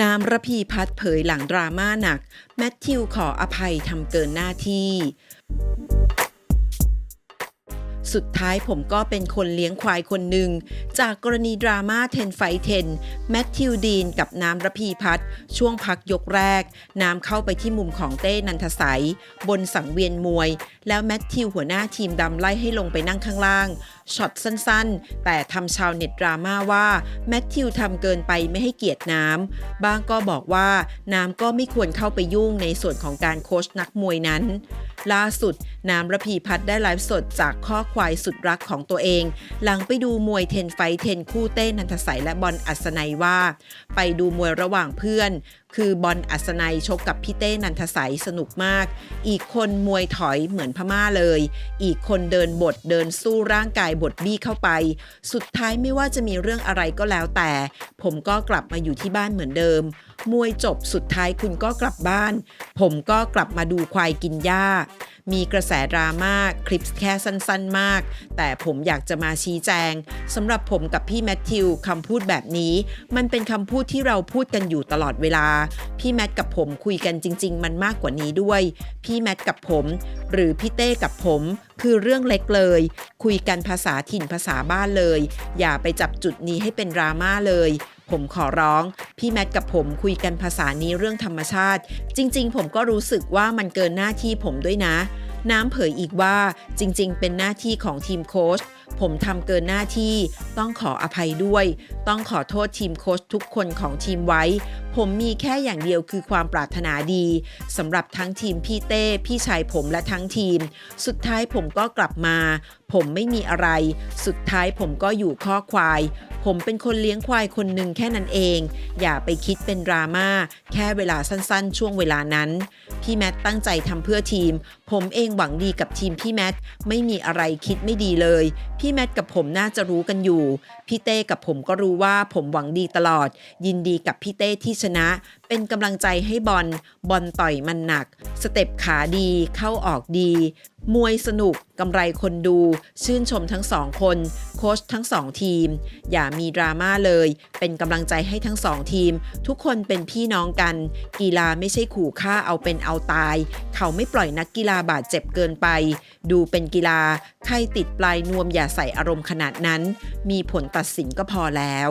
น้ำระพีพัดเผยหลังดราม่าหนัก แมทธิวขออภัยทำเกินหน้าที่ สุดท้ายผมก็เป็นคนเลี้ยงควายคนหนึ่ง จากกรณีดราม่าเทนไฟเทนแมทธิวดีนกับน้ำระพีพัฒช่วงพักยกแรก น้ำเข้าไปที่มุมของเต้นันทสัย บนสังเวียนมวย แล้วแมทธิวหัวหน้าทีมดำไล่ให้ลงไปนั่งข้างล่างช็อตสั้นๆ แต่ทำชาวเน็ตดราม่าว่าแมทธิวทำเกินไปไม่ให้เกียรติน้ำบางก็บอกว่าน้ำก็ไม่ควรเข้าไปยุ่งในส่วนของการโค้ชนักมวยนั้น ล่าสุด น้ำระพีพัฒน์ได้ไลฟ์สดจากข้อควายสุดรักของตัวเอง หลังไปดูมวยเทนไฟเทนคู่เต้นันทสัยและบอลอัศนัยว่า ไปดูมวยระหว่างเพื่อน คือบอลอัศนัยชกกับพี่เต้นันทสัยสนุกมาก อีกคนมวยถอยเหมือนพม่าเลย อีกคนเดินบทเดินสู้ร่างกายบทบี้เข้าไป สุดท้ายไม่ว่าจะมีเรื่องอะไรก็แล้วแต่ ผมก็กลับมาอยู่ที่บ้านเหมือนเดิม มวยจบสุดท้ายคุณก็กลับบ้าน ผมก็กลับมาดูควายกินหญ้า มีกระแสดราม่าคลิปแค่สั้นๆมาก แต่ผมอยากจะมาชี้แจงสำหรับผมกับพี่แมทธิวคำพูดแบบนี้ มันเป็นคำพูดที่เราพูดกันอยู่ตลอดเวลา พี่แมทกับผมคุยกันจริง ๆ มันมากกว่านี้ด้วย พี่แมทกับผม หรือพี่เต้กับผมคือเรื่องเล็กเลย คุยกันภาษาถิ่นภาษาบ้านเลย อย่าไปจับจุดนี้ให้เป็นดราม่าเลย ผมขอร้อง พี่แมทกับผมคุยกันภาษานี้เรื่องธรรมชาติ จริง ๆ ผมก็รู้สึกว่ามันเกินหน้าที่ผมด้วยนะ น้ำเผยอีกว่าจริง ๆ เป็นหน้าที่ของทีมโค้ชผมทำเกินหน้าที่ ต้องขออภัยด้วย ต้องขอโทษทีมโค้ชทุกคนของทีมไว้ ผมมีแค่อย่างเดียวคือความปรารถนาดีสำหรับทั้งทีมพี่เต้ พี่ชายผมและทั้งทีม สุดท้ายผมก็กลับมา ผมไม่มีอะไร สุดท้ายผมก็อยู่ข้อควาย ผมเป็นคนเลี้ยงควายคนหนึ่งแค่นั้นเอง อย่าไปคิดเป็นดราม่าแค่เวลาสั้นๆ ช่วงเวลานั้น พี่แมทตั้งใจทำเพื่อทีม ผมเองหวังดีกับทีมพี่แมทไม่มีอะไรคิดไม่ดีเลย พี่แมทกับผมน่าจะรู้กันอยู่ พี่เต้กับผมก็รู้ว่าผมหวังดีตลอด ยินดีกับพี่เต้ที่ชนะ เป็นกำลังใจให้บอลบอลต่อยมันหนัก สเต็ปขาดีเข้าออกดี มวยสนุกกำไรคนดู ชื่นชมทั้งสองคน โค้ชทั้งสองทีม อย่ามีดราม่าเลย เป็นกำลังใจให้ทั้งสองทีม ทุกคนเป็นพี่น้องกัน กีฬาไม่ใช่ขู่ฆ่าเอาเป็นเอาตาย เขาไม่ปล่อยนักกีฬาบาดเจ็บเกินไป ดูเป็นกีฬาใครติดปลายนวมอย่าใส่อารมณ์ขนาดนั้น มีผลตัดสินก็พอแล้ว